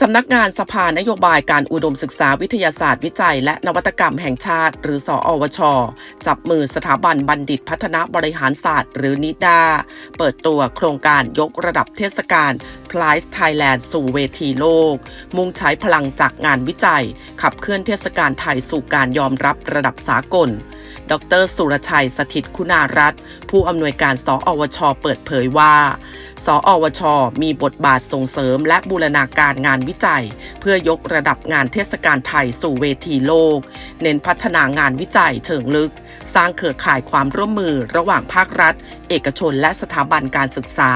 สำนักงานสภานโยบายการอุดมศึกษาวิทยาศาสตร์วิจัย และนวัตกรรมแห่งชาติ หรือสอวช จับมือสถาบันบัณฑิตพัฒนาบริหารศาสตร์ หรือนิดา เปิดตัวโครงการยกระดับเทศกาล Prize Thailand สู่เวทีโลก มุ่งใช้พลังจากงานวิจัย ขับเคลื่อนเทศกาลไทยสู่การยอมรับระดับสากล ดร สุรชัยสถิตคุณารัตน์ผู้อำนวยการสออวช เปิดเผยว่า สออวช มีบทบาทส่งเสริมและบูรณาการงานวิจัย เพื่อยกระดับงานเทศกาลไทยสู่เวทีโลก เน้นพัฒนางานวิจัยเชิงลึก สร้างเครือข่ายความร่วมมือระหว่างภาครัฐ เอกชนและสถาบันการศึกษา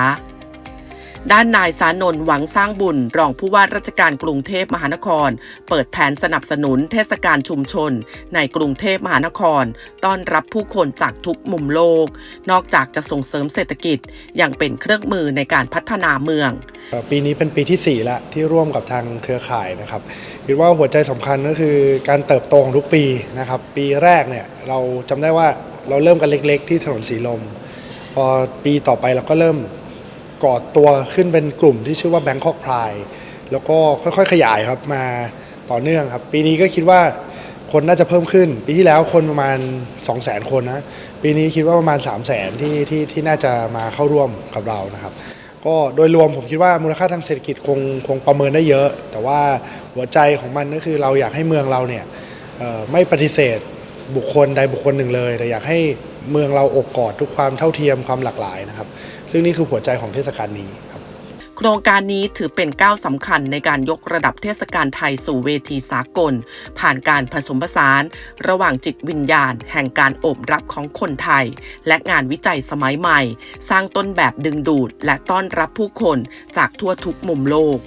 ด้านนายสานนท์หวังสร้างบุญ รองผู้ว่าราชการกรุงเทพมหานคร เปิดแผนสนับสนุนเทศกาลชุมชน ในกรุงเทพมหานคร ต้อนรับผู้คนจากทุกมุมโลก นอกจากจะส่งเสริมเศรษฐกิจ ยังเป็นเครื่องมือในการพัฒนาเมือง ปีนี้เป็นปีที่4แล้วที่ร่วมกับทางเครือข่ายนะครับคิดว่าหัวใจสำคัญก็คือการเติบโตของทุกปีนะครับปีแรกเนี่ยเราจำได้ว่าเราเริ่มกันเล็ก ๆ ที่ถนนสีลม พอปีต่อไปเราก็เริ่ม ก่อตัวขึ้นเป็นกลุ่มที่ชื่อว่า Bangkok Pride แล้วก็ค่อยๆ ขยายครับมาต่อเนื่องครับ ปีนี้ก็คิดว่าคนน่าจะเพิ่มขึ้น ปีที่แล้วคนประมาณ 2 0 0 0 0 0 คนนะ ปีนี้คิดว่าประมาณ 3 0 0 0 0 0ที่ที่ที่น่าจะมาเข้าร่วมกับเรานะครับ ก็โดยรวมผมคิดว่ามูลค่าทางเศรษฐกิจคงคงประเมินได้เยอะ แต่ว่าหัวใจของมันก็คือเราอยากให้เมืองเราเนี่ยไม่ปฏิเสธบุคคลใดบุคคลหนึ่งเลย แต่อยากให้ เมืองเราอบกอดทุกความเท่าเทียมความหลากหลายนะครับ ซึ่งนี่คือหัวใจของเทศกาลนี้ครับโครงการนี้ถือเป็นก้าวสำคัญในการยกระดับเทศกาลไทยสู่เวทีสากล ผ่านการผสมผสาน ระหว่างจิตวิญญาณ แห่งการโอบรับของคนไทย และงานวิจัยสมัยใหม่ สร้างต้นแบบดึงดูด และต้อนรับผู้คนจากทั่วทุกมุมโลก